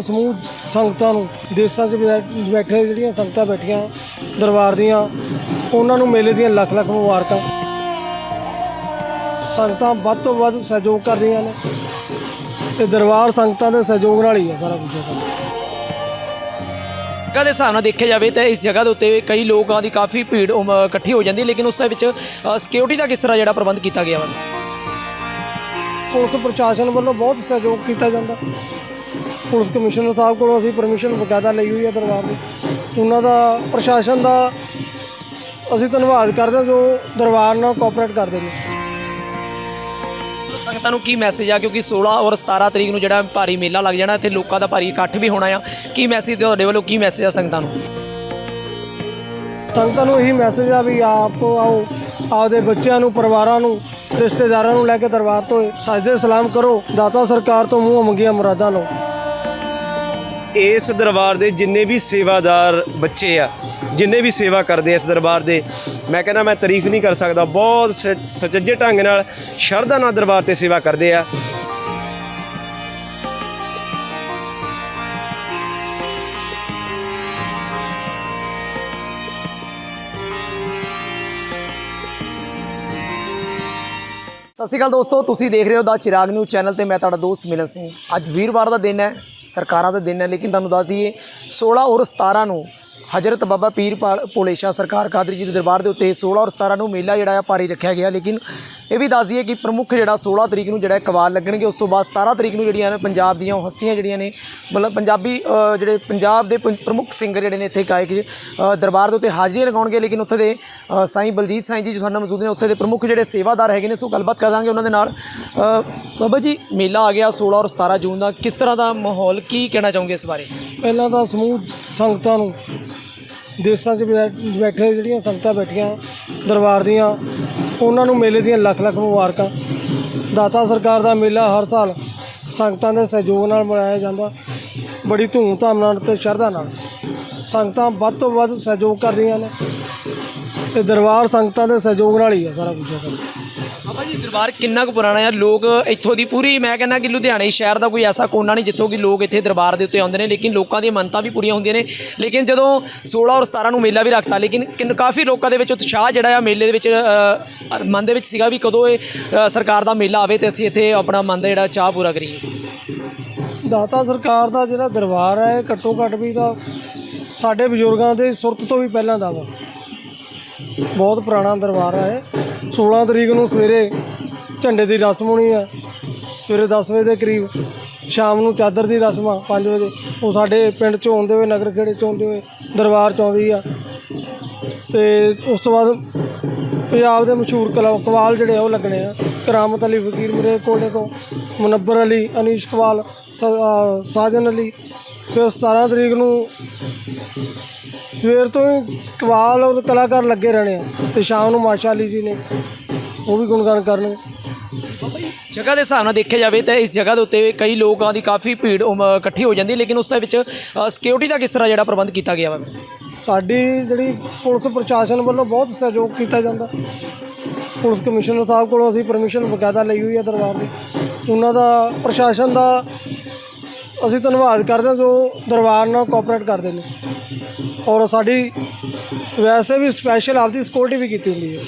ਸਮੂਹ ਸੰਗਤਾਂ ਨੂੰ ਦੇਸਾਂ 'ਚ ਬੈ- ਬੈਠੇ ਜਿਹੜੀਆਂ ਸੰਗਤਾਂ ਬੈਠੀਆਂ ਦਰਬਾਰ ਦੀਆਂ ਉਹਨਾਂ ਨੂੰ ਮੇਲੇ ਦੀਆਂ ਲੱਖ ਲੱਖ ਮੁਬਾਰਕਾਂ। ਸੰਗਤਾਂ ਵੱਧ ਤੋਂ ਵੱਧ ਸਹਿਯੋਗ ਕਰਦੀਆਂ ਨੇ। ਤੇ ਦਰਬਾਰ ਸੰਗਤਾਂ ਦੇ ਸਹਿਯੋਗ ਨਾਲ ਹੀ ਹੈ ਸਾਰਾ ਕੁਝ ਇਹ ਜਗ੍ਹਾ ਦੇ ਹਿਸਾਬ ਨਾਲ ਦੇਖਿਆ ਜਾਵੇ ਤਾਂ ਇਸ ਜਗ੍ਹਾ ਦੇ ਉੱਤੇ ਕਈ ਲੋਕਾਂ ਦੀ ਕਾਫੀ ਭੀੜ ਉਮ- ਇਕੱਠੀ ਹੋ ਜਾਂਦੀ ਹੈ ਲੇਕਿਨ ਉਸ ਦੇ ਵਿੱਚ ਸਿਕਿਉਰਿਟੀ ਦਾ ਕਿਸ ਤਰ੍ਹਾਂ ਜਿਹੜਾ ਪ੍ਰਬੰਧ ਕੀਤਾ ਗਿਆ ਵਾ? ਪੁਲਿਸ ਪ੍ਰਸ਼ਾਸਨ ਵੱਲੋਂ ਬਹੁਤ ਸਹਿਯੋਗ ਕੀਤਾ ਜਾਂਦਾ। ਪੁਲਿਸ ਕਮਿਸ਼ਨਰ ਸਾਹਿਬ ਕੋਲੋਂ ਅਸੀਂ ਪਰਮਿਸ਼ਨ ਬਕਾਇਦਾ ਲਈ ਹੋਈ ਹੈ ਦਰਬਾਰ ਦੀ। ਉਹਨਾਂ ਦਾ ਪ੍ਰਸ਼ਾਸਨ ਦਾ ਅਸੀਂ ਧੰਨਵਾਦ ਕਰਦੇ ਹਾਂ ਜੋ ਦਰਬਾਰ ਨਾਲ ਕੋਆਪਰੇਟ ਕਰਦੇ ਨੇ। ਸੰਗਤਾਂ ਨੂੰ ਕੀ ਮੈਸੇਜ ਆ? ਕਿਉਂਕਿ 16 ਔਰ 17 ਤਰੀਕ ਨੂੰ ਜਿਹੜਾ ਭਾਰੀ ਮੇਲਾ ਲੱਗ ਜਾਣਾ ਇੱਥੇ ਲੋਕਾਂ ਦਾ ਭਾਰੀ ਇਕੱਠ ਵੀ ਹੋਣਾ ਆ। ਕੀ ਮੈਸੇਜ ਤੁਹਾਡੇ ਵੱਲੋਂ ਕੀ ਮੈਸੇਜ ਆ ਸੰਗਤਾਂ ਨੂੰ? ਸੰਗਤਾਂ ਨੂੰ ਇਹੀ ਮੈਸੇਜ ਆ ਵੀ ਆਪ ਆਓ ਆਪਦੇ ਬੱਚਿਆਂ ਨੂੰ ਪਰਿਵਾਰਾਂ ਨੂੰ ਰਿਸ਼ਤੇਦਾਰਾਂ ਨੂੰ ਲੈ ਕੇ ਦਰਬਾਰ ਤੋਂ ਸਜਦੇ ਸਲਾਮ ਕਰੋ ਦਾਤਾ ਸਰਕਾਰ ਤੋਂ ਮੂੰਹ ਮੰਗੀਆਂ ਮੁਰਾਦਾਂ ਲਓ। ਇਸ ਦਰਬਾਰ ਦੇ ਜਿੰਨੇ ਵੀ ਸੇਵਾਦਾਰ ਬੱਚੇ ਆ, ਜਿੰਨੇ ਵੀ ਸੇਵਾ ਕਰਦੇ ਇਸ ਦਰਬਾਰ ਦੇ, ਮੈਂ ਕਹਿੰਦਾ ਮੈਂ ਤਾਰੀਫ ਨਹੀਂ ਕਰ ਸਕਦਾ, ਬਹੁਤ ਸ- ਸੁਚੱਜੇ ਢੰਗ ਨਾਲ ਸ਼ਰਧਾ ਨਾਲ ਦਰਬਾਰ ਤੇ ਸੇਵਾ ਕਰਦੇ ਆ। ਸਤਿ ਸ਼੍ਰੀ ਅਕਾਲ ਦੋਸਤੋ, ਤੁਸੀਂ ਦੇਖ ਰਹੇ ਹੋ ਦਾ ਚਿਰਾਗ ਨਿਊਜ਼ ਚੈਨਲ ਤੇ ਮੈਂ ਤੁਹਾਡਾ ਦੋਸਤ ਮਿਲਨ ਸਿੰਘ। ਅੱਜ ਵੀਰਵਾਰ ਦਾ ਦਿਨ ਹੈ। ਸਰਕਾਰਾਂ ਦਾ ਦਿਨ ਹੈ, ਲੇਕਿਨ ਤੁਹਾਨੂੰ ਦੱਸ ਦਈਏ 16 ਔਰ 17 ਨੂੰ ਹਜ਼ਰਤ ਬਾਬਾ ਪੀਰ ਪਾ- ਭੋਲੇ ਸ਼ਾਹ ਸਰਕਾਰ ਕਾਦਰੀ ਜੀ ਦੇ ਦਰਬਾਰ ਦੇ ਉੱਤੇ 16 ਔਰ 17 ਨੂੰ ਮੇਲਾ ਜਿਹੜਾ ਆ ਭਾਰੀ ਰੱਖਿਆ ਗਿਆ, ਲੇਕਿਨ ਇਹ ਵੀ ਦੱਸ ਦਈਏ ਕਿ ਪ੍ਰਮੁੱਖ ਜਿਹੜਾ 16 ਤਰੀਕ ਨੂੰ ਜਿਹੜਾ ਹੈ ਕਵਾਲ ਲੱਗਣਗੇ ਉਸ ਤੋਂ ਬਾਅਦ 17 ਤਰੀਕ ਨੂੰ ਜਿਹੜੀਆਂ ਨੇ ਪੰਜਾਬ ਦੀਆਂ ਉਹ ਹਸਤੀਆਂ ਜਿਹੜੀਆਂ ਨੇ ਮਤਲਬ ਪੰਜਾਬੀ ਜਿਹੜੇ ਪੰਜਾਬ ਦੇ ਪੰ- ਪ੍ਰਮੁੱਖ ਸਿੰਗਰ ਜਿਹੜੇ ਨੇ ਇੱਥੇ ਗਾਇਕ ਅ, ਦਰਬਾਰ ਦੇ ਉੱਤੇ ਹਾਜ਼ਰੀਆਂ ਲਗਾਉਣਗੇ ਲੇਕਿਨ ਉੱਥੇ ਦੇ ਅ, ਸਾਈਂ ਬਲਜੀਤ ਸਾਈਂ ਜੀ ਜੋ ਸਾਡੇ ਨਾਲ ਮੌਜੂਦ ਨੇ ਉੱਥੇ ਦੇ ਪ੍ਰਮੁੱਖ ਜਿਹੜੇ ਸੇਵਾਦਾਰ ਹੈਗੇ ਨੇ ਸੋ ਗੱਲਬਾਤ ਕਰਾਂਗੇ ਉਹਨਾਂ ਦੇ ਨਾਲ। ਬਾਬਾ ਜੀ ਮੇਲਾ ਆ ਗਿਆ 16 ਔਰ 17 ਜੂਨ ਦਾ ਕਿਸ ਤਰ੍ਹਾਂ ਦਾ ਮਾਹੌਲ ਕੀ ਕਹਿਣਾ ਚਾਹੋਗੇ ਇਸ ਬਾਰੇ? ਪਹਿਲਾਂ ਤਾਂ ਸਮੂਹ ਸੰਗਤਾਂ ਨੂੰ ਦੇਸਾਂ 'ਚ ਬੈ- ਬੈਠੇ ਜਿਹੜੀਆਂ ਸੰਗਤਾਂ ਬੈਠੀਆਂ ਦਰਬਾਰ ਦੀਆਂ ਉਹਨਾਂ ਨੂੰ ਮੇਲੇ ਦੀਆਂ ਲੱਖ ਲੱਖ ਮੁਬਾਰਕਾਂ। ਦਾਤਾ ਸਰਕਾਰ ਦਾ ਮੇਲਾ ਹਰ ਸਾਲ ਸੰਗਤਾਂ ਦੇ ਸਹਿਯੋਗ ਨਾਲ ਮਨਾਇਆ ਜਾਂਦਾ। ਬੜੀ ਧੂਮਧਾਮ ਨਾਲ ਤੇ ਸ਼ਰਧਾ ਨਾਲ। ਸੰਗਤਾਂ ਵੱਧ ਤੋਂ ਵੱਧ ਸਹਿਯੋਗ ਕਰਦੀਆਂ ਨੇ। ਤੇ ਦਰਬਾਰ ਸੰਗਤਾਂ ਦੇ ਸਹਿਯੋਗ ਨਾਲ ਹੀ ਹੈ ਸਾਰਾ ਕੁਝ ਇਹ ਬਾਬਾ ਜੀ ਦਰਬਾਰ ਕਿੰਨਾ ਕੁ ਪੁਰਾਣਾ ਹੈ ਲੋਕ ਇੱਥੋਂ ਦੀ ਪੂਰੀ ਮੈਂ ਕਹਿੰਦਾ ਕਿ ਲੁਧਿਆਣੇ ਸ਼ਹਿਰ ਦਾ ਕੋਈ ਐਸਾ ਕੋਨਾ ਨਹੀਂ ਜਿੱਥੋਂ ਕਿ ਲੋਕ ਇੱਥੇ ਦਰਬਾਰ ਦੇ ਉੱਤੇ ਆਉਂਦੇ ਨੇ ਲੇਕਿਨ ਲੋਕਾਂ ਦੀਆਂ ਮੰਨਤਾਂ ਵੀ ਪੂਰੀਆਂ ਹੁੰਦੀਆਂ ਨੇ। ਲੇਕਿਨ ਜਦੋਂ 16 ਔਰ 17 ਨੂੰ ਮੇਲਾ ਵੀ ਰੱਖਤਾ ਲੇਕਿਨ ਕਿੰਨ- ਕਾਫੀ ਲੋਕਾਂ ਦੇ ਵਿੱਚ ਉਤਸ਼ਾਹ ਜਿਹੜਾ ਆ ਮੇਲੇ ਦੇ ਵਿੱਚ ਅ, ਮਨ ਦੇ ਵਿੱਚ ਸੀਗਾ ਵੀ ਕਦੋਂ ਇਹ ਅ, ਸਰਕਾਰ ਦਾ ਮੇਲਾ ਆਵੇ ਤੇ ਅਸੀਂ ਇੱਥੇ ਆਪਣਾ ਮਨ ਦਾ ਜਿਹੜਾ ਚਾਹ ਪੂਰਾ ਕਰੀਏ। ਦਾਤਾ ਸਰਕਾਰ ਦਾ ਜਿਹੜਾ ਦਰਬਾਰ ਹੈ ਇਹ ਘੱਟੋ ਘੱਟ ਵੀ ਤਾਂ ਸਾਡੇ ਬਜ਼ੁਰਗਾਂ ਦੇ ਸੁਰਤ ਤੋਂ ਵੀ ਪਹਿਲਾਂ ਦਾ ਵਾ। ਬਹੁਤ ਪੁਰਾਣਾ ਦਰਬਾਰ ਆ ਇਹ। 16 ਤਰੀਕ ਨੂੰ ਸਵੇਰੇ ਝੰਡੇ ਦੀ ਰਸਮ ਹੋਣੀ ਆ। ਸਵੇਰੇ 10 ਵਜੇ ਦੇ ਕਰੀਬ ਸ਼ਾਮ ਨੂੰ ਚਾਦਰ ਦੀ ਰਸਮ ਆ 5 ਵਜੇ। ਉਹ ਸਾਡੇ ਪਿੰਡ ਚੋਂ ਆਉਂਦੇ ਹੋਏ, ਨਗਰ ਖੇੜੇ ਚੋਂ ਆਉਂਦੇ ਹੋਏ, ਦਰਬਾਰ ਚ ਆਉਂਦੀ ਆ। ਤੇ ਉਸ ਤੋਂ ਬਾਅਦ ਪੰਜਾਬ ਦੇ ਮਸ਼ਹੂਰ ਕਲਾ ਕਵਾਲ ਜਿਹੜੇ ਆ, ਉਹ ਲੱਗਣੇ ਆ। ਕਰਾਮਤ ਅਲੀ ਫਕੀਰ ਮਰੇ ਕੋਲੇ ਤੋਂ, ਮੁਨੱਬਰ ਅਲੀ, ਅਨੀਸ਼ ਕਵਾਲ, ਸ- ਸਾਜਨ ਅਲੀ ਫਿਰ 17 ਤਰੀਕ ਨੂੰ ਸਵੇਰ ਤੋਂ ਹੀ ਕਵਾਲ ਔਰ ਕਲਾਕਾਰ ਲੱਗੇ ਰਹਿਣੇ ਆ ਤੇ ਸ਼ਾਮ ਨੂੰ ਮਾਸ਼ਾ ਅਲੀ ਜੀ ਨੇ ਉਹ ਵੀ ਗੁਣਗਾਨ ਕਰਨਗੇ ਜਗ੍ਹਾ ਦੇ ਹਿਸਾਬ ਨਾਲ ਦੇਖਿਆ ਜਾਵੇ ਤਾਂ ਇਸ ਜਗ੍ਹਾ ਦੇ ਉੱਤੇ ਕਈ ਲੋਕਾਂ ਦੀ ਕਾਫੀ ਭੀੜ ਉਮ- ਇਕੱਠੀ ਹੋ ਜਾਂਦੀ ਹੈ ਲੇਕਿਨ ਉਸ ਦੇ ਵਿੱਚ ਸਿਕਿਉਰਿਟੀ ਦਾ ਕਿਸ ਤਰ੍ਹਾਂ ਜਿਹੜਾ ਪ੍ਰਬੰਧ ਕੀਤਾ ਗਿਆ ਵਾ? ਸਾਡੀ ਜਿਹੜੀ ਪੁਲਿਸ ਪ੍ਰਸ਼ਾਸਨ ਵੱਲੋਂ ਬਹੁਤ ਸਹਿਯੋਗ ਕੀਤਾ ਜਾਂਦਾ। ਪੁਲਿਸ ਕਮਿਸ਼ਨਰ ਸਾਹਿਬ ਕੋਲੋਂ ਅਸੀਂ ਪਰਮਿਸ਼ਨ ਬਕਾਇਦਾ ਲਈ ਹੋਈ ਹੈ ਦਰਬਾਰ ਦੀ। ਉਹਨਾਂ ਦਾ ਪ੍ਰਸ਼ਾਸਨ ਦਾ ਅਸੀਂ ਧੰਨਵਾਦ ਕਰਦੇ ਹਾਂ ਜੋ ਦਰਬਾਰ ਨਾਲ ਕੋਆਪਰੇਟ ਕਰਦੇ ਨੇ। ਔਰ ਸਾਡੀ ਵੈਸੇ ਵੀ ਸਪੈਸ਼ਲ ਆਪਦੀ ਸਿਕਿਉਰਿਟੀ ਵੀ ਕੀਤੀ ਹੁੰਦੀ ਹੈ।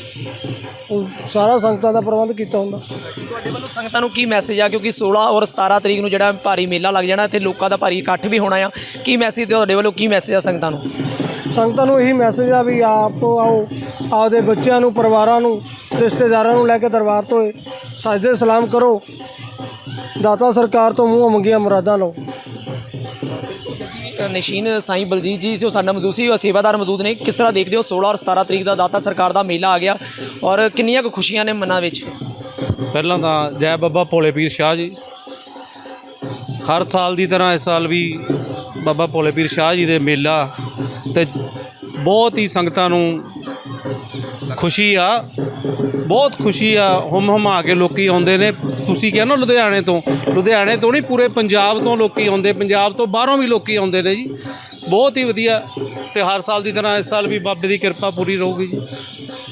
ਉਹ ਸਾਰਾ ਸੰਗਤਾਂ ਦਾ ਪ੍ਰਬੰਧ ਕੀਤਾ ਹੁੰਦਾ। ਤੁਹਾਡੇ ਵੱਲੋਂ ਸੰਗਤਾਂ ਨੂੰ ਕੀ ਮੈਸੇਜ ਆ? ਕਿਉਂਕਿ 16 ਔਰ 17 ਤਰੀਕ ਨੂੰ ਜਿਹੜਾ ਭਾਰੀ ਮੇਲਾ ਲੱਗ ਜਾਣਾ ਇੱਥੇ ਲੋਕਾਂ ਦਾ ਭਾਰੀ ਇਕੱਠ ਵੀ ਹੋਣਾ ਆ। ਕੀ ਮੈਸੇਜ ਤੁਹਾਡੇ ਵੱਲੋਂ ਕੀ ਮੈਸੇਜ ਆ ਸੰਗਤਾਂ ਨੂੰ? ਸੰਗਤਾਂ ਨੂੰ ਇਹੀ ਮੈਸੇਜ ਆ ਵੀ ਆਪ ਆਓ ਆਪਦੇ ਬੱਚਿਆਂ ਨੂੰ ਪਰਿਵਾਰਾਂ ਨੂੰ ਰਿਸ਼ਤੇਦਾਰਾਂ ਨੂੰ ਲੈ ਕੇ ਦਰਬਾਰ ਤੋਂ ਸਜਦੇ ਸਲਾਮ ਕਰੋ। ਦਾਤਾ ਸਰਕਾਰ ਤੋਂ ਮੂੰਹ ਮੰਗੀਆਂ ਮੁਰਾਦਾਂ ਲਓ। ਨਸ਼ੀਨ ਸਾਈਂ ਬਲਜੀਤ ਜੀ ਜੋ ਸਾਡਾ ਮੌਜੂਦ ਸੀ ਉਹ ਸੇਵਾਦਾਰ ਮੌਜੂਦ ਨੇ। ਕਿਸ ਤਰ੍ਹਾਂ ਦੇਖਦੇ ਹੋ 16 ਔਰ 17 ਤਰੀਕ ਦਾ ਦਾਤਾ ਸਰਕਾਰ ਦਾ ਮੇਲਾ ਆ ਗਿਆ ਔਰ ਕਿੰਨੀਆਂ ਕੁ ਖੁਸ਼ੀਆਂ ਨੇ ਮਨਾਂ ਵਿੱਚ? ਪਹਿਲਾਂ ਤਾਂ ਜੈ ਬਾਬਾ ਭੋਲੇ ਪੀਰ ਸ਼ਾਹ ਜੀ। ਹਰ ਸਾਲ ਦੀ ਤਰ੍ਹਾਂ ਇਸ ਸਾਲ ਵੀ ਬਾਬਾ ਭੋਲੇ ਪੀਰ ਸ਼ਾਹ ਜੀ ਦੇ ਮੇਲਾ ਤੇ ਬਹੁਤ ਹੀ ਸੰਗਤਾਂ ਨੂੰ ਖੁਸ਼ੀ ਆ ਬਹੁਤ ਖੁਸ਼ੀ ਆ ਹਮ ਹਮਾ ਕੇ ਲੋਕੀ ਆਉਂਦੇ ਨੇ। ਤੁਸੀਂ ਕਿਹਾ ਨਾ ਲੁਧਿਆਣੇ ਤੋਂ। ਲੁਧਿਆਣੇ ਤੋਂ ਨਹੀਂ ਪੂਰੇ ਪੰਜਾਬ ਤੋਂ ਲੋਕੀ ਆਉਂਦੇ ਪੰਜਾਬ ਤੋਂ ਬਾਹਰੋਂ ਵੀ ਲੋਕੀ ਆਉਂਦੇ ਨੇ ਜੀ। ਬਹੁਤ ਹੀ ਵਧੀਆ ਤੇ ਹਰ ਸਾਲ ਦੀ ਤਰ੍ਹਾਂ ਇਸ ਸਾਲ ਵੀ ਬਾਬੇ ਦੀ ਕਿਰਪਾ ਪੂਰੀ ਰਹੂਗੀ ਜੀ।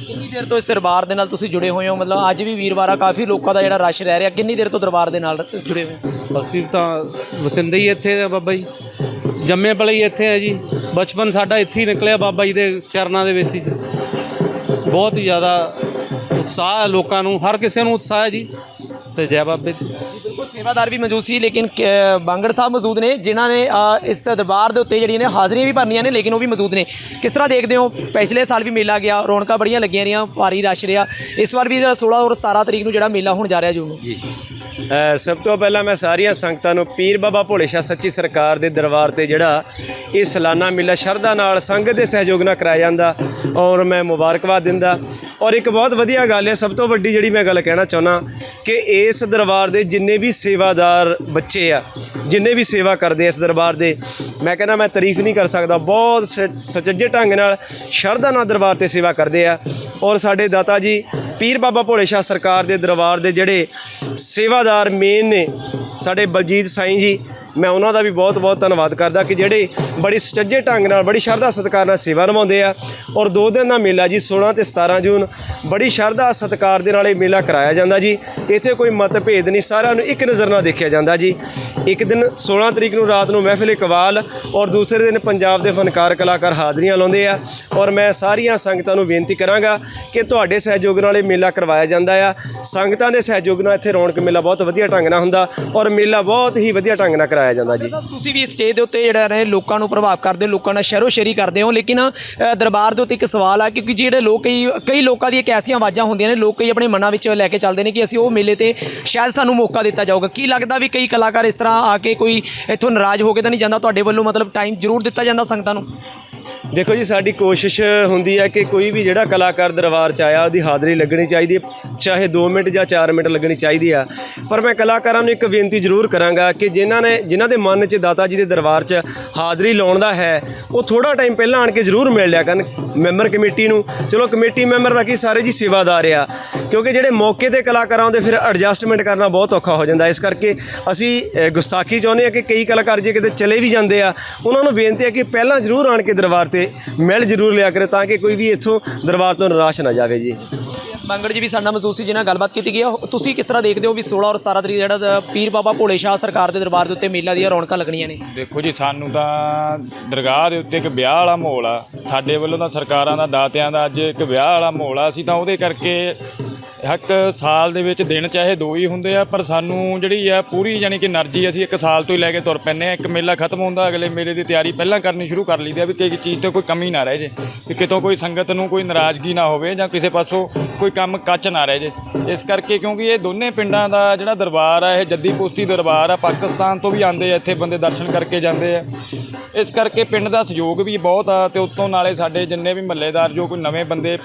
ਕਿੰਨੀ ਦੇਰ ਤੋਂ ਇਸ ਦਰਬਾਰ ਦੇ ਨਾਲ ਤੁਸੀਂ ਜੁੜੇ ਹੋਏ ਹੋ? ਮਤਲਬ ਅੱਜ ਵੀ ਵੀਰਵਾਰਾ ਕਾਫੀ ਲੋਕਾਂ ਦਾ ਜਿਹੜਾ ਰਸ਼ ਰਹਿ ਰਿਹਾ। ਕਿੰਨੀ ਦੇਰ ਤੋਂ ਦਰਬਾਰ ਦੇ ਨਾਲ ਜੁੜੇ ਹੋਏ ਹੋ? ਅਸੀਂ ਤਾਂ ਵਸਿੰਦੇ ਹੀ ਇੱਥੇ ਆ ਬਾਬਾ ਜੀ। ਜੰਮੇ ਪਲੇ ਹੀ ਇੱਥੇ ਆ ਜੀ। ਬਚਪਨ ਸਾਡਾ ਇੱਥੇ ਹੀ ਨਿਕਲਿਆ ਬਾਬਾ ਜੀ ਦੇ ਚਰਨਾਂ ਦੇ ਵਿੱਚ ਹੀ ਜੀ। ਬਹੁਤ ਹੀ ਜ਼ਿਆਦਾ ਉਤਸ਼ਾਹ ਹੈ ਲੋਕਾਂ ਨੂੰ ਹਰ ਕਿਸੇ ਨੂੰ ਉਤਸ਼ਾਹ ਹੈ ਜੀ। ਤੇ ਜੈ ਬਾਬੇ ਦੀ ਸੇਵਾਦਾਰ ਵੀ ਮੌਜੂਦ ਸੀ ਲੇਕਿਨ ਕ- ਬਾਂਗੜ ਸਾਹਿਬ ਮੌਜੂਦ ਨੇ ਜਿਨ੍ਹਾਂ ਨੇ ਅ, ਇਸ ਦਰਬਾਰ ਦੇ ਉੱਤੇ ਜਿਹੜੀਆਂ ਨੇ ਹਾਜ਼ਰੀਆਂ ਵੀ ਭਰਨੀਆਂ ਨੇ ਲੇਕਿਨ ਉਹ ਵੀ ਮੌਜੂਦ ਨੇ। ਕਿਸ ਤਰ੍ਹਾਂ ਦੇਖਦੇ ਹੋ ਪਿਛਲੇ ਸਾਲ ਵੀ ਮੇਲਾ ਗਿਆ ਰੌਣਕਾਂ ਬੜੀਆਂ ਲੱਗੀਆਂ ਰਹੀਆਂ ਭਾਰੀ ਰਸ਼ ਰਿਹਾ ਇਸ ਵਾਰ ਵੀ ਜਿਹੜਾ 16 ਔਰ 17 ਤਰੀਕ ਨੂੰ ਜਿਹੜਾ ਮੇਲਾ ਹੋਣ ਜਾ ਰਿਹਾ ਜੂਨ ਨੂੰ? ਜੀ। ਅ, ਸਭ ਤੋਂ ਪਹਿਲਾਂ ਮੈਂ ਸਾਰੀਆਂ ਸੰਗਤਾਂ ਨੂੰ ਪੀਰ ਬਾਬਾ ਭੋਲੇ ਸ਼ਾਹ ਸੱਚੀ ਸਰਕਾਰ ਦੇ ਦਰਬਾਰ ਤੇ ਜਿਹੜਾ ਇਹ ਸਾਲਾਨਾ ਮੇਲਾ ਸ਼ਰਧਾ ਨਾਲ ਸੰਗਤ ਦੇ ਸਹਿਯੋਗ ਨਾਲ ਕਰਾਇਆ ਜਾਂਦਾ ਔਰ ਮੈਂ ਮੁਬਾਰਕਬਾਦ ਦਿੰਦਾ। ਔਰ ਇੱਕ ਬਹੁਤ ਵਧੀਆ ਗੱਲ ਹੈ ਸਭ ਤੋਂ ਵੱਡੀ ਜਿਹੜੀ ਮੈਂ ਗੱਲ ਕਹਿਣਾ ਚਾਹੁੰਦਾ ਕਿ ਇਸ ਦਰਬਾਰ ਦੇ ਜਿੰਨੇ ਵੀ ਸੇਵਾਦਾਰ ਬੱਚੇ ਆ, ਜਿੰਨੇ ਵੀ ਸੇਵਾ ਕਰਦੇ ਇਸ ਦਰਬਾਰ ਦੇ, ਮੈਂ ਕਹਿੰਦਾ ਮੈਂ ਤਾਰੀਫ ਨਹੀਂ ਕਰ ਸਕਦਾ, ਬਹੁਤ ਸ- ਸੁਚੱਜੇ ਢੰਗ ਨਾਲ ਸ਼ਰਧਾ ਨਾਲ ਦਰਬਾਰ ਤੇ ਸੇਵਾ ਕਰਦੇ ਆ। ਔਰ ਸਾਡੇ ਦਾਤਾ ਜੀ, ਪੀਰ ਬਾਬਾ ਭੋਲੇ ਸ਼ਾਹ ਸਰਕਾਰ ਦੇ ਦਰਬਾਰ ਦੇ ਜਿਹੜੇ ਸੇਵਾਦਾਰ ਮੇਨ ਨੇ, ਸਾਡੇ ਬਲਜੀਤ ਸਾਈਂ ਜੀ ਮੈਂ ਉਹਨਾਂ ਦਾ ਵੀ ਬਹੁਤ ਬਹੁਤ ਧੰਨਵਾਦ ਕਰਦਾ ਕਿ ਜਿਹੜੇ ਬੜੀ ਸੁਚੱਜੇ ਢੰਗ ਨਾਲ, ਬੜੀ ਸ਼ਰਧਾ ਸਤਿਕਾਰ ਨਾਲ ਸੇਵਾ ਨਿਭਾਉਂਦੇ ਆ। ਔਰ ਦੋ ਦਿਨ ਦਾ ਮੇਲਾ ਜੀ 16 ਤੇ 17 ਜੂਨ, ਬੜੀ ਸ਼ਰਧਾ ਸਤਿਕਾਰ ਦੇ ਨਾਲ ਇਹ ਮੇਲਾ ਕਰਾਇਆ ਜਾਂਦਾ ਜੀ। ਇੱਥੇ ਕੋਈ ਮਤਭੇਦ ਨਹੀਂ, ਸਾਰਿਆਂ ਨੂੰ ਇੱਕ ਨਜ਼ਰ ਨਾਲ ਦੇਖਿਆ ਜਾਂਦਾ ਜੀ। ਇੱਕ ਦਿਨ 16 ਤਰੀਕ ਨੂੰ ਰਾਤ ਨੂੰ ਮਹਿਫਿਲ ਇਕਬਾਲ ਔਰ ਦੂਸਰੇ ਦਿਨ ਪੰਜਾਬ ਦੇ ਫਨਕਾਰ ਕਲਾਕਾਰ ਹਾਜ਼ਰੀਆਂ ਲਾਉਂਦੇ ਆ। ਔਰ ਮੈਂ ਸਾਰੀਆਂ ਸੰਗਤਾਂ ਨੂੰ ਬੇਨਤੀ ਕਰਾਂਗਾ ਕਿ ਤੁਹਾਡੇ ਸਹਿਯੋਗ ਨਾਲ ਇਹ ਮੇਲਾ ਕਰਵਾਇਆ ਜਾਂਦਾ ਆ। ਸੰਗਤਾਂ ਦੇ ਸਹਿਯੋਗ ਨਾਲ ਇੱਥੇ ਰੌਣਕ ਮੇਲਾ ਬਹੁਤ ਵਧੀਆ ਢੰਗ ਨਾਲ ਹੁੰਦਾ ਔਰ ਮੇਲਾ ਬਹੁਤ ਹੀ ਵਧੀਆ ਢੰਗ ਨਾਲ ਕਰਾਇਆ ਜਾਂਦਾ ਜੀ। ਤੁਸੀਂ ਵੀ ਸਟੇਜ ਦੇ ਉੱਤੇ ਜਿਹੜਾ ਰਹੇ ਲੋਕਾਂ ਨੂੰ ਪ੍ਰਭਾਵ ਕਰਦੇ ਹੋ ਲੋਕਾਂ ਨਾਲ ਸ਼ਹਿਰੋ ਸ਼ੇਰੀ ਕਰਦੇ ਹੋ ਲੇਕਿਨ ਅ, ਦਰਬਾਰ ਦੇ ਉੱਤੇ ਇੱਕ ਸਵਾਲ ਆ ਕਿਉਂਕਿ ਜਿਹੜੇ ਲੋਕ ਕਈ ਕਈ ਲੋਕਾਂ ਦੀ ਇੱਕ ਐਸੀਆਂ ਆਵਾਜ਼ਾਂ ਹੁੰਦੀਆਂ ਨੇ ਲੋਕ ਕਈ ਆਪਣੇ ਮਨਾਂ ਵਿੱਚ ਲੈ ਕੇ ਚੱਲਦੇ ਨੇ ਕਿ ਅਸੀਂ ਉਹ ਮੇਲੇ ਤੇ ਸ਼ਾਇਦ ਸਾਨੂੰ ਮੌਕਾ ਦਿੱਤਾ ਜਾਊਗਾ। ਕੀ ਲੱਗਦਾ ਵੀ ਕਈ ਕਲਾਕਾਰ ਇਸ ਤਰ੍ਹਾਂ ਆ ਕੇ ਕੋਈ ਇੱਥੋਂ ਨਾਰਾਜ਼ ਹੋ ਕੇ ਤਾਂ ਨਹੀਂ ਜਾਂਦਾ? ਤੁਹਾਡੇ ਵੱਲੋਂ ਮਤਲਬ ਟਾਈਮ ਜ਼ਰੂਰ ਦਿੱਤਾ ਜਾਂਦਾ ਸੰਗਤਾਂ ਨੂੰ? ਦੇਖੋ ਜੀ, ਸਾਡੀ ਕੋਸ਼ਿਸ਼ ਹੁੰਦੀ ਹੈ ਕਿ ਕੋਈ ਵੀ ਜਿਹੜਾ ਕਲਾਕਾਰ ਦਰਬਾਰ 'ਚ ਆਇਆ, ਉਹਦੀ ਹਾਜ਼ਰੀ ਲੱਗਣੀ ਚਾਹੀਦੀ ਹੈ, ਚਾਹੇ 2 ਮਿੰਟ ਜਾਂ 4 ਮਿੰਟ ਲੱਗਣੀ ਚਾਹੀਦੀ ਆ। ਪਰ ਮੈਂ ਕਲਾਕਾਰਾਂ ਨੂੰ ਇੱਕ ਬੇਨਤੀ ਜ਼ਰੂਰ ਕਰਾਂਗਾ ਕਿ ਜਿਨ੍ਹਾਂ ਨੇ, ਜਿਨ੍ਹਾਂ ਦੇ ਮਨ 'ਚ ਦਾਤਾ ਜੀ ਦੇ ਦਰਬਾਰ 'ਚ ਹਾਜ਼ਰੀ ਲਾਉਣ ਦਾ ਹੈ, ਉਹ ਥੋੜਾ ਟਾਈਮ ਪਹਿਲਾਂ ਆਣ ਕੇ ਜ਼ਰੂਰ ਮਿਲ ਲਿਆ ਕਰਨ ਮੈਂਬਰ ਕਮੇਟੀ ਨੂੰ। ਚਲੋ, ਕਮੇਟੀ ਮੈਂਬਰ ਦਾ ਕੀ ਸਾਰੇ ਜੀ ਸੇਵਾਦਾਰ ਆ, ਕਿਉਂਕਿ ਜਿਹੜੇ ਮੌਕੇ ਤੇ ਕਲਾਕਾਰ ਆਉਂਦੇ, ਫਿਰ ਐਡਜਸਟਮੈਂਟ ਕਰਨਾ ਬਹੁਤ ਔਖਾ ਹੋ ਜਾਂਦਾ। ਇਸ ਕਰਕੇ ਅਸੀਂ ਗੁਸਤਾਖੀ ਚਾਹੁੰਦੇ ਆ ਕਿ ਕਈ ਕਲਾਕਾਰ ਜੇ ਕਿਤੇ ਚਲੇ ਵੀ ਜਾਂਦੇ ਆ, ਉਹਨਾਂ ਨੂੰ ਬੇਨਤੀ ਹੈ ਕਿ ਪਹਿਲਾਂ ਜ਼ਰੂਰ ਆਣ ਕੇ ਦਰਬਾਰ ਤੇ ਮਿਲ ਜ਼ਰੂਰ ਲਿਆ ਕਰੇ ਤਾਂ ਕਿ ਕੋਈ ਵੀ ਇੱਥੋਂ ਦਰਬਾਰ ਤੋਂ ਨਿਰਾਸ਼ ਨਾ ਜਾਵੇ ਜੀ। ਮੰਗੜ ਜੀ ਵੀ ਸਾਡਾ ਮੌਜੂਦ ਸੀ ਜਿਨ੍ਹਾਂ ਨਾਲ ਗੱਲਬਾਤ ਕੀਤੀ ਗਈ ਆ। ਤੁਸੀਂ ਕਿਸ ਤਰ੍ਹਾਂ ਦੇਖਦੇ ਹੋ ਵੀ 16 ਔਰ 17 ਤਰੀਕ ਜਿਹੜਾ ਦ- ਪੀਰ ਬਾਬਾ ਭੋਲੇ ਸ਼ਾਹ ਸਰਕਾਰ ਦੇ ਦਰਬਾਰ ਦੇ ਉੱਤੇ ਮੇਲਾ ਦੀਆਂ ਰੌਣਕਾਂ ਲੱਗਣੀਆਂ ਨੇ? ਦੇਖੋ ਜੀ ਸਾਨੂੰ ਤਾਂ ਦਰਗਾਹ ਦੇ ਉੱਤੇ ਇੱਕ ਵਿਆਹ ਵਾਲਾ ਮਾਹੌਲ ਆ। ਸਾਡੇ ਵੱਲੋਂ ਤਾਂ ਸਰਕਾਰਾਂ ਦਾ ਦਾਤਿਆਂ ਦਾ ਅੱਜ ਇੱਕ ਵਿਆਹ ਵਾਲਾ ਮਾਹੌਲ ਆ। ਅਸੀਂ ਤਾਂ ਉਹਦੇ ਕਰਕੇ ਹੱਕ ਸਾਲ ਦੇ ਵਿੱਚ ਦਿਨ ਚਾਹੇ ਦੋ ਹੀ ਹੁੰਦੇ ਆ, ਪਰ ਸਾਨੂੰ ਜਿਹੜੀ ਆ ਪੂਰੀ ਯਾਨੀ ਕਿ એનર્ਜੀ ਅਸੀਂ ਇੱਕ ਸਾਲ ਤੋਂ ਹੀ ਲੈ ਕੇ ਤੁਰ ਪੈਨੇ ਆ। ਇੱਕ ਮੇਲਾ ਖਤਮ ਹੁੰਦਾ, ਅਗਲੇ ਮੇਲੇ ਦੀ ਤਿਆਰੀ ਪਹਿਲਾਂ ਕਰਨੀ ਸ਼ੁਰੂ ਕਰ ਲਈਦੀ ਆ ਵੀ ਕਿਸੇ ਚੀਜ਼ ਤੋਂ ਕੋਈ ਕਮੀ ਨਾ ਰਹਿ ਜੇ ਕਿ ਕਿਤੋਂ ਕੋਈ ਸੰਗਤ ਨੂੰ ਕੋਈ ਨਾਰਾਜ਼ਗੀ ਨਾ ਹੋਵੇ ਜਾਂ ਕਿਸੇ ਪਾਸੋਂ ਕੋਈ ਕੰਮ ਕੱਚ ਨਾ ਰਹਿ ਜੇ। ਇਸ ਕਰਕੇ ਕਿਉਂਕਿ ਇਹ ਦੋਨੇ ਪਿੰਡਾਂ ਦਾ ਜਿਹੜਾ ਦਰਬਾਰ ਆ, ਇਹ ਜੱਦੀ ਪੁਸਤੀ ਦਰਬਾਰ ਆ, ਪਾਕਿਸਤਾਨ ਤੋਂ ਵੀ ਆਉਂਦੇ ਆ, ਇੱਥੇ ਬੰਦੇ ਦਰਸ਼ਨ ਕਰਕੇ ਜਾਂਦੇ ਆ। ਇਸ ਕਰਕੇ ਪਿੰਡ ਦਾ ਸਹਿਯੋਗ ਵੀ ਬਹੁਤ ਆ ਤੇ ਉਤੋਂ ਨਾਲੇ ਸਾਡੇ ਜਿੰਨੇ ਵੀ ਮਹੱਲੇਦਾਰ ਜੋ ਕੋਈ ਨਵੇਂ ਬੰਦੇ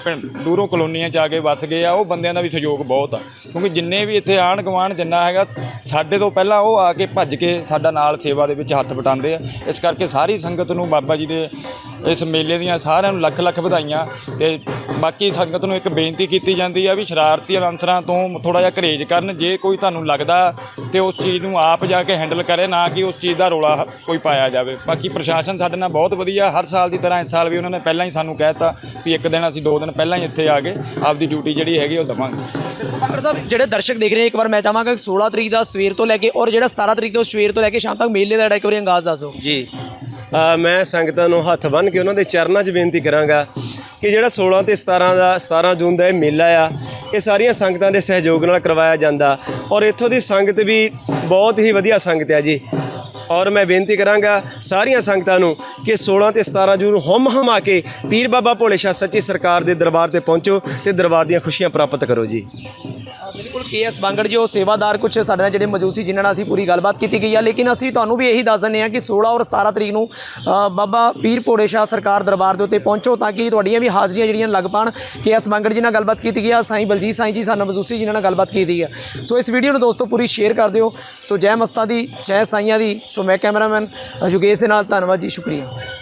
ਦੂਰੋਂ ਕਲੋਨੀਆਂ ਚ ਆ ਕੇ ਵਸ ਗਏ ਆ, ਉਹ ਬੰਦਿਆਂ ਦਾ ਵੀ ਸਹਿਯੋਗ ਬਹੁਤ ਆ। ਕਿਉਂਕਿ ਜਿੰਨੇ ਵੀ ਇੱਥੇ ਆਣ ਗਵਾਣ ਜਿੰਨਾ ਹੈਗਾ, ਸਾਡੇ ਤੋਂ ਪਹਿਲਾਂ ਉਹ ਆ ਕੇ ਭੱਜ ਕੇ ਸਾਡਾ ਨਾਲ ਸੇਵਾ ਦੇ ਵਿੱਚ ਹੱਥ ਵਟਾਉਂਦੇ ਆ। ਇਸ ਕਰਕੇ ਸਾਰੀ ਸੰਗਤ ਨੂੰ ਬਾਬਾ ਜੀ ਦੇ ਇਸ ਮੇਲੇ ਦੀਆਂ ਸਾਰਿਆਂ ਨੂੰ ਲੱਖ ਲੱਖ ਵਧਾਈਆਂ ਤੇ ਬਾਕੀ ਸੰਗਤ ਨੂੰ ਇੱਕ ਬੇਨਤੀ ਕੀਤੀ ਜਾਂਦੀ ਆ ਵੀ ਸ਼ਰਾਰਤੀ ਅਨਸਰਾਂ ਤੋਂ ਥੋੜਾ ਜਿਹਾ ਕਰੇਜ ਕਰਨ ਜੇ ਕੋਈ ਤੁਹਾਨੂੰ ਲੱਗਦਾ ਤੇ ਉਸ ਚੀਜ਼ ਨੂੰ ਆਪ ਜਾ ਕੇ ਹੈਂਡਲ ਕਰੇ ਨਾ ਕਿ ਉਸ ਚੀਜ਼ ਦਾ ਰੋਲਾ ਕੋਈ ਪਾਇਆ ਜਾਵੇ। ਬਾਕੀ ਪ੍ਰਸ਼ਾਸਨ ਸਾਡੇ ਨਾਲ ਬਹੁਤ ਵਧੀਆ ਹਰ ਸਾਲ ਦੀ ਤਰ੍ਹਾਂ ਇਸ ਸਾਲ ਵੀ ਉਹਨਾਂ ਨੇ ਪਹਿਲਾਂ ਹੀ ਸਾਨੂੰ ਕਹਿਤਾ ਵੀ ਇੱਕ ਦਿਨ ਅਸੀਂ ਦੋ ਦਿਨ ਪਹਿਲਾਂ ਹੀ ਇੱਥੇ ਆ ਕੇ ਆਪਦੀ ਡਿਊਟੀ ਜਿਹੜੀ ਹੈਗੀ ਉਹ ਦਵਾਂਗੇ। ਮੰਗੜ ਸਾਹਿਬ ਜਿਹੜੇ ਦਰਸ਼ਕ ਦੇਖ ਰਹੇ ਨੇ ਇੱਕ ਵਾਰ ਮੈਂ ਚਾਹਾਂਗਾ ਕਿ 16 ਤਰੀਕ ਦਾ ਸਵੇਰ ਤੋਂ ਲੈ ਕੇ ਔਰ ਜਿਹੜਾ 17 ਤਰੀਕ ਤੋਂ ਸਵੇਰ ਤੋਂ ਲੈ ਕੇ ਸ਼ਾਮ ਤੱਕ ਮੇਲੇ ਦਾ ਜਿਹੜਾ ਇੱਕ ਵਾਰੀ ਅੰਦਾਜ਼ ਦੱਸੋ। ਜੀ। ਮੈਂ ਸੰਗਤਾਂ ਨੂੰ ਹੱਥ ਬੰਨ੍ਹ ਕੇ ਉਹਨਾਂ ਦੇ ਚਰਨਾਂ 'ਚ ਬੇਨਤੀ ਕਰਾਂਗਾ ਕਿ ਜਿਹੜਾ 16 ਤੇ 17 ਦਾ 17 ਜੂਨ ਦਾ ਇਹ ਮੇਲਾ ਆ, ਇਹ ਸਾਰੀਆਂ ਸੰਗਤਾਂ ਦੇ ਸਹਿਯੋਗ ਨਾਲ ਕਰਵਾਇਆ ਜਾਂਦਾ। ਔਰ ਇੱਥੋਂ ਦੀ ਸੰਗਤ ਵੀ ਬਹੁਤ ਹੀ ਵਧੀਆ ਸੰਗਤ ਆ ਜੀ। ਔਰ ਮੈਂ ਬੇਨਤੀ ਕਰਾਂਗਾ ਸਾਰੀਆਂ ਸੰਗਤਾਂ ਨੂੰ ਕਿ 16 ਤੇ 17 ਜੂਨ ਹਮ ਹਮ ਆ ਕੇ ਪੀਰ ਬਾਬਾ ਭੋਲੇ ਸ਼ਾਹ ਸੱਚੀ ਸਰਕਾਰ ਦੇ ਦਰਬਾਰ ਤੇ ਪਹੁੰਚੋ ਤੇ ਦਰਬਾਰ ਦੀਆਂ ਖੁਸ਼ੀਆਂ ਪ੍ਰਾਪਤ ਕਰੋ ਜੀ। ਕੇਐਸ ਬਾਂਗੜ ਜੀ ਉਹ ਸੇਵਾਦਾਰ ਕੁਝ ਸਾਡੇ ਨਾਲ ਜਿਹੜੇ ਮੌਜੂਦ ਸੀ, ਜਿਨ੍ਹਾਂ ਨਾਲ ਅਸੀਂ ਪੂਰੀ ਗੱਲਬਾਤ ਕੀਤੀ ਗਈ ਆ। ਲੇਕਿਨ ਅਸੀਂ ਤੁਹਾਨੂੰ ਵੀ ਇਹੀ ਦੱਸ ਦਿੰਦੇ ਹਾਂ ਕਿ 16 ਔਰ 17 ਤਰੀਕ ਨੂੰ ਬਾਬਾ ਪੀਰ ਭੋੜੇ ਸ਼ਾਹ ਸਰਕਾਰ ਦਰਬਾਰ ਦੇ ਉੱਤੇ ਪਹੁੰਚੋ ਤਾਂ ਕਿ ਤੁਹਾਡੀਆਂ ਵੀ ਹਾਜ਼ਰੀਆਂ ਜਿਹੜੀਆਂ ਲੱਗ ਪਾਣ ਕੇਐਸ ਬਾਂਗੜ ਜੀ ਨਾਲ ਗੱਲਬਾਤ ਕੀਤੀ ਗਈ ਆ। ਸਾਈਂ ਬਲਜੀਤ ਸਾਈਂ ਜੀ ਸਾਨੂੰ ਮੌਜੂਦ ਸੀ, ਜਿਨ੍ਹਾਂ ਨਾਲ ਗੱਲਬਾਤ ਕੀਤੀ ਆ। ਸੋ ਇਸ ਵੀਡੀਓ ਨੂੰ ਦੋਸਤੋ ਪੂਰੀ ਸ਼ੇਅਰ ਕਰ ਦਿਓ। ਸੋ ਜੈ ਮਸਤਾਂ ਦੀ, ਜੈ ਸਾਈਆਂ ਦੀ। ਸੋ ਮੈਂ ਕੈਮਰਾਮੈਨ ਯੋਗੇਸ਼ ਦੇ ਨਾਲ, ਧੰਨਵਾਦ ਜੀ, ਸ਼ੁਕਰੀਆ।